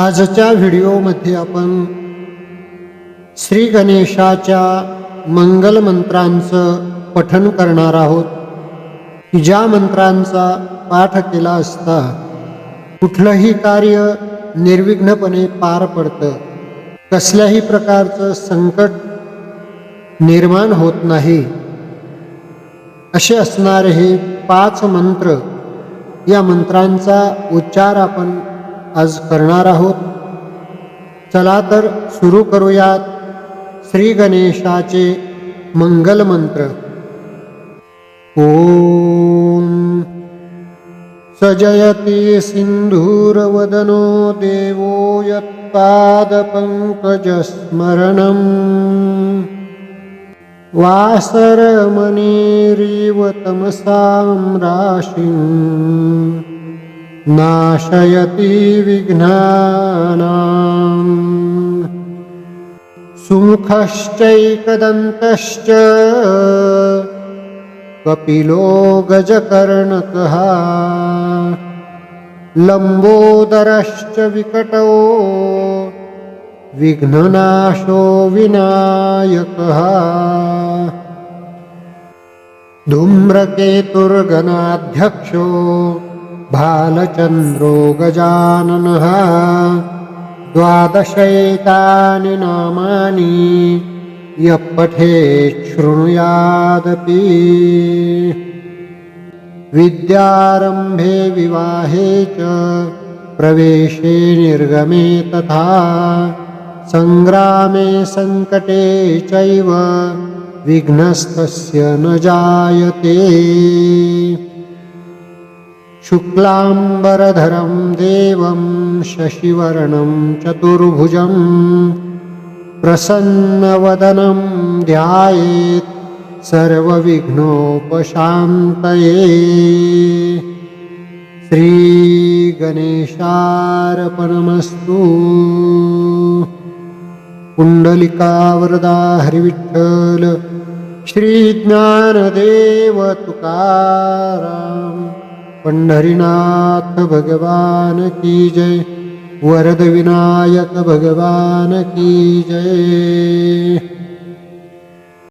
आजच्या व्हिडिओमध्ये आपण श्री गणेशाच्या मंगल मंत्रांचं पठन करणार आहोत. ज्या मंत्रांचा पाठ केला असता कुठलंही कार्य निर्विघ्नपणे पार पडतं. कसल्याही प्रकारचं संकट निर्माण होत नाही. असे असणारे हे पाच मंत्र या मंत्रांचा उच्चार आपण आज करणार आहोत. चला तर सुरू करूयात श्री गणेशाचे मंगल मंत्र. सजयति सिन्धूरवदनो देवो यत्पादपङ्कजस्मरणम्. वासरमणिरिव तमसां राशिम्. नाशयति विघ्नानाम्। सुमुखश्चैकदन्तश्च कपिलो गजकर्णकः लम्बोदरश्च विकटो विघ्ननाशो विनायकः। धूम्रकेतुर्गणाध्यक्षो भालचन्द्रो गजाननः द्वादशैतानि नामानि यः पठेत् शृणुयादपि। विद्यारम्भे विवाहे च प्रवेशे निर्गमे तथा सङ्ग्रामे सङ्कटे चैव विघ्नस्तस्य न जायते शुक्लाम्बरधरं देवं शशिवर्णं चतुर्भुजं प्रसन्नवदनं ध्यायेत् सर्वविघ्नोपशान्तये। श्रीगणेशार्पणमस्तु। कुण्डलिकावरदा हरिविठ्ठल श्रीज्ञानदेव तुकाराम। पंढरीनाथ भगवान की जय वरद विनायक भगवान की जय।